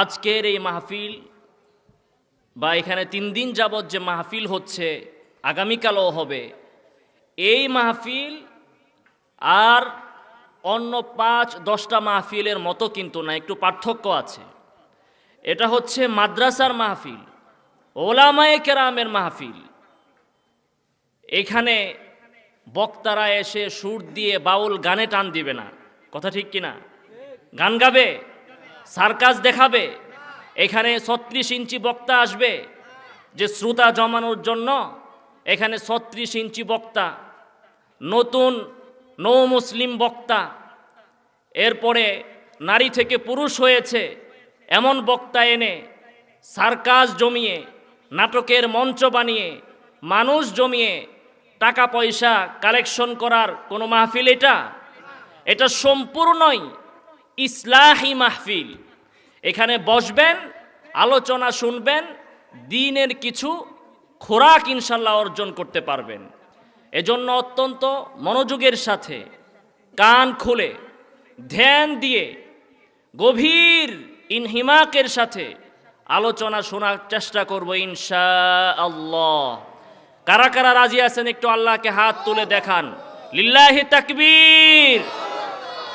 আজকের এই মাহফিল বা এখানে তিন দিন যাবৎ যে মাহফিল হচ্ছে, আগামীকালও হবে, এই মাহফিল আর অন্য পাঁচ, দশটা মাহফিলের মতো কিন্তু না, একটু পার্থক্য আছে। এটা হচ্ছে মাদ্রাসার মাহফিল, ওলামায়ে কেরামের মাহফিল। এখানে বক্তারা এসে সুর দিয়ে বাউল গানে টান দিবে না। কথা ঠিক কিনা? গান গাবে? সার্কাস দেখাবে। এখানে ছত্রিশ ইঞ্চি বক্তা আসবে যে শ্রোতা জমানোর জন্য। এখানে ছত্রিশ ইঞ্চি বক্তা, নতুন নৌ মুসলিম বক্তা। এরপরে নারী থেকে পুরুষ হয়েছে, এমন বক্তা এনে সার্কাস জমিয়ে, নাটকের মঞ্চ বানিয়ে, মানুষ জমিয়ে টাকা পয়সা কালেকশন করার কোনো মাহফিল এটা? এটা সম্পূর্ণই ইসলাহি মাহফিল। এখানে বসবেন, আলোচনা শুনবেন, দিনের কিছু খোরাক ইনশাল্লাহ অর্জন করতে পারবেন। এজন্য অত্যন্ত মনোযোগের সাথে কান খুলে ধ্যান দিয়ে গভীর ইনহিমাকের সাথে আলোচনা শোনার চেষ্টা করব ইনশা আল্লাহ কারা কারা রাজি আছেন একটু আল্লাহকে হাত তুলে দেখান। লিল্লাহি তাকবীর।